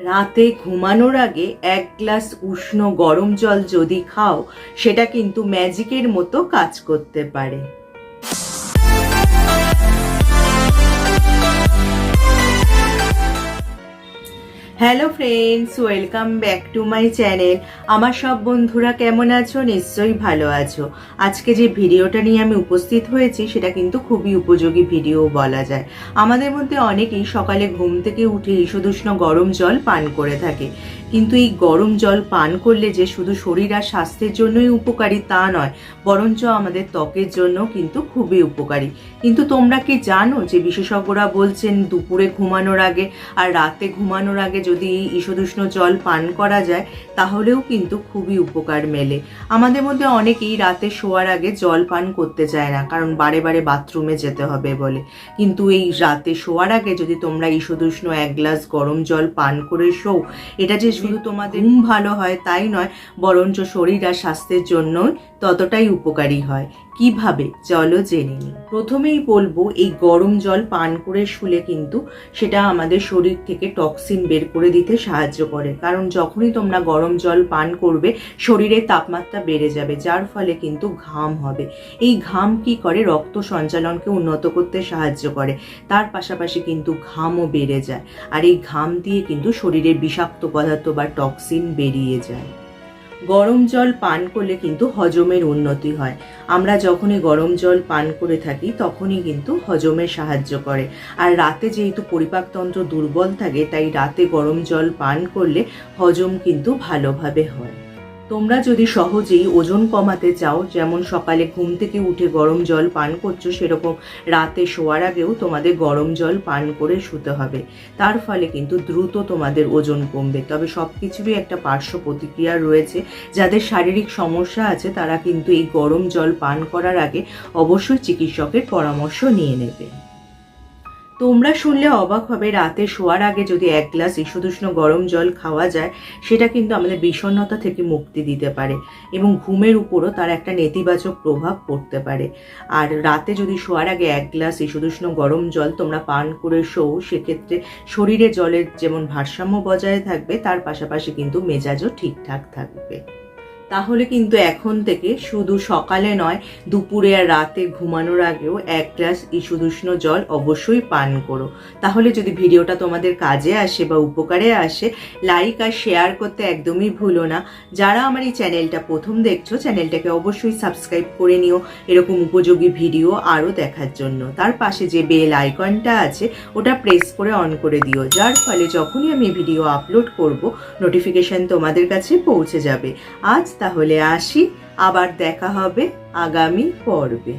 রাতে ঘুমানোর আগে এক গ্লাস উষ্ণ গরম জল যদি খাও, সেটা কিন্তু ম্যাজিকের মতো কাজ করতে পারে। Hello friends welcome back to my channel আমার সব বন্ধুরা কেমন আছো? নিশ্চয়ই ভালো আছো। আজকে যে ভিডিওটা নিয়ে আমি উপস্থিত হয়েছি, সেটা কিন্তু খুবই উপযোগী ভিডিও বলা যায়। আমাদের মধ্যে অনেকেই সকালে ঘুম থেকে উঠে ঈষদুষ্ণ গরম জল পান করে থাকে। কিন্তু এই গরম জল পান করলে যে শুধু শরীর আর স্বাস্থ্যের জন্যই উপকারী তা নয়, বরঞ্চ আমাদের ত্বকের জন্য কিন্তু খুবই উপকারী। কিন্তু তোমরা কি জানো যে বিশেষজ্ঞরা বলছেন, দুপুরে ঘুমানোর আগে আর রাতে ঘুমানোর আগে যদি ঈষদুষ্ণ জল পান করা যায়, তাহলেও কিন্তু খুবই উপকার মেলে। আমাদের মধ্যে অনেকেই রাতে শোয়ার আগে জল পান করতে চায় না, কারণ বারে বারে বাথরুমে যেতে হবে বলে। কিন্তু এই রাতে শোয়ার আগে যদি তোমরা ঈষদুষ্ণ এক গ্লাস গরম জল পান করে শোও, এটা যে শুধু তোমাদের ঘুম ভালো হয় তাই নয়, বরঞ্চ শরীর আর স্বাস্থ্যের জন্য ততটাই উপকারী হয়। কীভাবে? চলো জেনে নিই। প্রথমেই বলব, এই গরম জল পান করে শুলে কিন্তু সেটা আমাদের শরীর থেকে টক্সিন বের করে দিতে সাহায্য করে। কারণ যখনই তোমরা গরম জল পান করবে, শরীরের তাপমাত্রা বেড়ে যাবে, যার ফলে কিন্তু ঘাম হবে। এই ঘাম কি করে? রক্ত সঞ্চালনকে উন্নত করতে সাহায্য করে। তার পাশাপাশি কিন্তু ঘামও বেড়ে যায়। আর এই ঘাম দিয়ে কিন্তু শরীরের বিষাক্ত পদার্থ বা টক্সিন বেরিয়ে যায়। গরম জল পান করলে কিন্তু হজমের উন্নতি হয়। আমরা যখনই গরম জল পান করে থাকি, তখনই কিন্তু হজমে সাহায্য করে। আর রাতে যেহেতু পরিপাকতন্ত্র দুর্বল থাকে, তাই রাতে গরম জল পান করলে হজম কিন্তু ভালোভাবে হয়। তোমরা যদি সহজেই ওজন কমাতে চাও, যেমন সকালে ঘুম থেকে উঠে গরম জল পান করছ, সেরকম রাতে শোয়ার আগেও তোমাদের গরম জল পান করে শুতে হবে। তার ফলে কিন্তু দ্রুত তোমাদের ওজন কমবে। তবে সব কিছুরই একটা পার্শ্ব প্রতিক্রিয়া রয়েছে। যাদের শারীরিক সমস্যা আছে, তারা কিন্তু এই গরম জল পান করার আগে অবশ্যই চিকিৎসকের পরামর্শ নিয়ে নেবে। তোমরা শুনলে অবাক হবে, রাতে শোয়ার আগে যদি এক গ্লাস ঈষদুষ্ণ গরম জল খাওয়া যায়, সেটা কিন্তু আমাদের বিষণ্ণতা থেকে মুক্তি দিতে পারে এবং ঘুমের উপরও তার একটা নেতিবাচক প্রভাব পড়তে পারে। আর রাতে যদি শোয়ার আগে এক গ্লাস ঈষদুষ্ণ গরম জল তোমরা পান করে শো, সেক্ষেত্রে শরীরে জলের যেমন ভারসাম্য বজায় থাকবে, তার পাশাপাশি কিন্তু মেজাজও ঠিকঠাক থাকবে। তাহলে কিন্তু এখন থেকে শুধু সকালে নয়, দুপুরে আর রাতে ঘুমানোর আগেও এক গ্লাস ইসুদুষ্ণ জল অবশ্যই পান করো। তাহলে যদি ভিডিওটা তোমাদের কাজে আসে বা উপকারে আসে লাইক আর শেয়ার করতে একদমই ভুলো না। যারা আমার এই চ্যানেলটা প্রথম দেখছ, চ্যানেলটাকে অবশ্যই সাবস্ক্রাইব করে নিও এরকম উপযোগী ভিডিও আরও দেখার জন্য। তার পাশে যে বেল আইকনটা আছে, ওটা প্রেস করে অন করে দিও। যার ফলে যখনই আমি ভিডিও আপলোড করব নোটিফিকেশন তোমাদের কাছে পৌঁছে যাবে। আজ তাহলে আসি আবার দেখা হবে আগামী পর্বে।